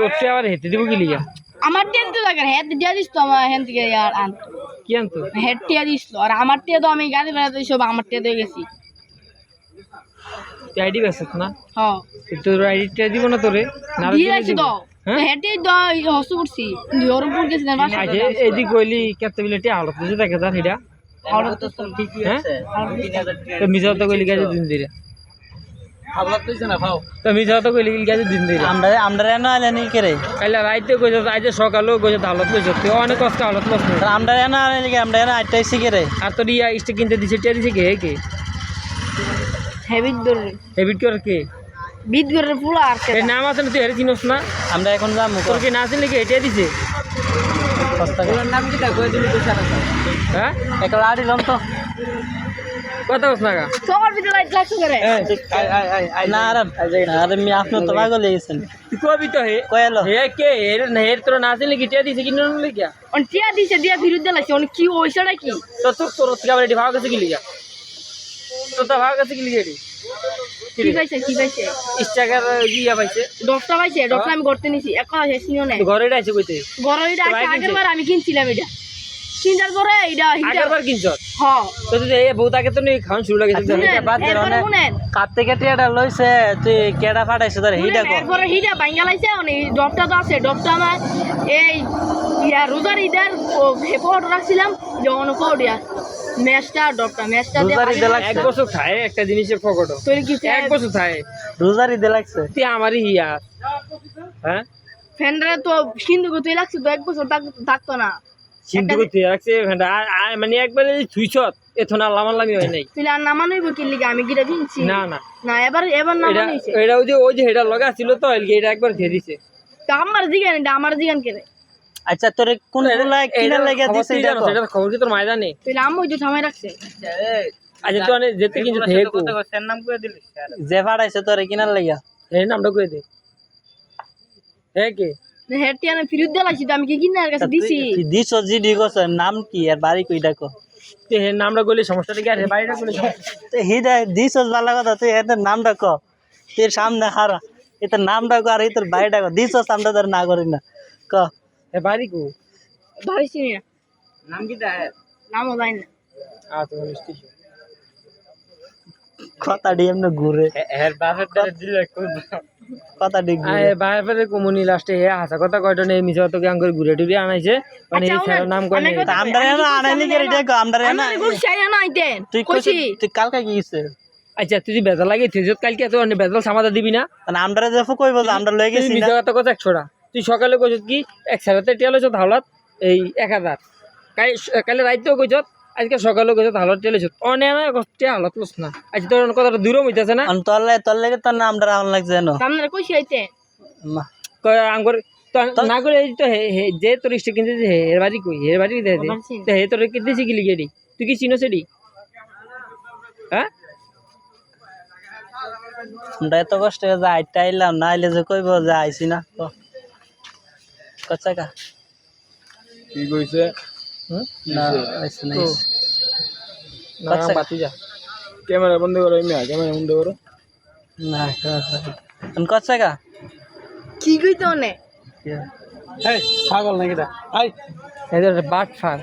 তোরটা আবার হেঁটে দিব কি লিগা? আমার টিয়া দিতে লাগে হেড দিয়া দিস তো আমার হেন থেকে আর আন। কি আনতো? হেড টিয়া দিস আর আমার টিয়া তো আমি গাড়ি বেড়াতে সব আমার টিয়া দিয়ে গেছি। তুই আইডি বেসত না? হ্যাঁ। তোর আইডিটা দিব না তোরে না দিয়ে জনে তো। হ্যাঁ? হেঁটেই তো হস্ত করছি জোরপুর গেছি না বাসা আজ এদিক কইলি ক্যাপটেবিলিটি আলো তুই দেখে হিডা হ্যাঁ? তো মিজাও তো কইলি গাজে দিন দিরে তো মিজাও তো কইলি গাজে দিন দিরে আমরা আমরা এনে আইলে নি করে কাইলা রাইতে কইছ আজ সকালেও কইছ হালত কইছ। তুই অনেক কষ্ট হালত কষ্ট। আমরা এনে আইলে কি আমরা এনে আইটাইছি করে আর তোর ইয়া ইস্টে কিনতে দিছে টিয়া দিছে কে? কে? হেবিট ধরে হেবিট কর কে? বিদ করে পুরা আর এর নাম আছে না তুই হেরে চিনস না? আমরা এখন যাব তোর কি না চিনলে কি এটা দিছে? নাম কি কই দিলি হ্যাঁ? একটা লাড়ি লম তো। না সবার ভিতরে লাইট লাগছে করে না আরে আরে মি আপনি তো পাগল হয়েছেন কবি তো হে। কয়েলো হে কে? এর হের তোর না চিনলে কি টিয়া দিছে কিনে নলে কি অন টিয়া দিছে দিয়া ফিরুদ দিলাছে অন কি ওইছাড়া কি? তো তোর তোর থেকে আবার এটি ভাগ কাছে কি লিগা তোর তো ভাগ কাছে কি এটি? কি পাইছে কি পাইছে? ইয়া পাইছে। দশটা পাইছে দশটা আমি করতে নিছি। শেষ নিও না তো ঘরে আইছে কইতে। গরম এটা তো আছে? আগের বার আমি কিনছিলাম এটা। কিনবার পরে এটা কিনছ? হ তো তুই এই বহুত আগে তো নি খাওয়ান শুরু বাদ দে, অনেক- শুনেন। কার লইছে তুই কেডা ফাটাইছে তোর হিডা কর এরপরে হিটা ভাঙ্গা লাইছে অনেক ডবটা তো আছে ডবটা আমার এই ইয়া রোজার ফটো রাখছিলাম ম্যাচটা ম্যাচটা লাগছে? এক বছর খায় একটা জিনিসের ফকটো তৈরি কি এক বছর খায় রোজারি দে লাগছে। তুই আমারই হিয়া হ্যাঁ? ফ্যানরা তো সিন্ধু লাগছে তো এক বছর থাক- থাকতো না। সিন্ধু করতে রাখছে মানে একবারে থুইছত এথন আর লামান লামি হয় নাই। তুই আর নামানো হইব কি লিগা? আমি গিরা দিনছি। না না। না এবার এবার এটা হইছে। এটা ওই যে ওই যে হেডা লগা ছিল তো এলগে এটা একবার দিয়ে দিছে। তো আমার জিগান এটা আমার জিগান কেনে আচ্ছা তোর কোনগুলা কিনা লাগে দিছে এটা এটার খবর কি তোর মায় জানে? তুই আম্মু যে থামাই রাখছে। আচ্ছা তুই অনেক যেতে কিন্তু থেকু যে ফাটাইছে তোর কিনার লাগিয়া এর নামটা কই দে। হে কে? আমি ফিরুদ তো আমি কি কিনার কাছে দিছি? দিছ জি কস নাম কি? আর বাড়ি কই ডাকো তুই হের নামটা কইলে সমস্যাটা কি? আর হের বাড়িটা সমস্যা? তো দিছ ভালো কথা তুই এর নামটা ক? তোর সামনে হারা। এটার নামটা কো আর এটার বাড়িটা কো? দিছ আমরা তোর না করি না। ক? হে বাড়ি কো? ভারি চিনি না। নাম কি দা জানি না। আচ্ছা মিষ্টি কথা ডি এমনি ঘুরে। হের দিলে কই কথা ডি ঘুরে আয় কমুনি লাস্টে হে হাসা কথা কয়টা নেই মিছা তো গাঙ্গর ঘুরে টুরে আনাইছে। মানে এই আচ্ছা, স্যারের নাম করে আনাইলি কে আমি না তুই কইছি। তুই কালকে কি গেছে আচ্ছা তুই যদি বেজাল লাগে তুই কালকে তো অনেক বেজাল সামাদা দিবি না। মানে আমরা যে কইব যে আমরা লয়ে তুই গেছি মিছা কথা কথা একশোটা। তুই সকালে কইছ কি এক স্যারেতে টিয়া লইছ হাওলাত এই এক হাজার। কাই কালে রাইতেও কইছ আজকে সকালে কইছ হাওলাত টিয়া লইছ অনেক টিয়া হাওলাত লস না। আজ তোর কথাটা দূরও হইতাছে না? তোর লাগে তোর লাগে তোর নামটা রাউন লাগছে সামনে কইছি কয় আঙ্গুর না করে তো যে তোর ইষ্ট কিনতে যে হের বাড়ি কই? হের বাড়ি দে দে। তো হে তোর কিনতে শিখিলি গেডি তুই কি চিনো সেডি হ্যাঁ? আমরা এত কষ্ট করে আইটা আইলাম না আইলে যে কইব যে আইছি না। ক। কচ্চা কা। কি কইছে? হুম? না। আইছি না। না। বাতি যা ক্যামেরা বন্ধ করো এমনি ক্যামেরা বন্ধ করো না কচ্চা কা কি কইতো নে পাগল নাকি দা আই এদের বাট ফার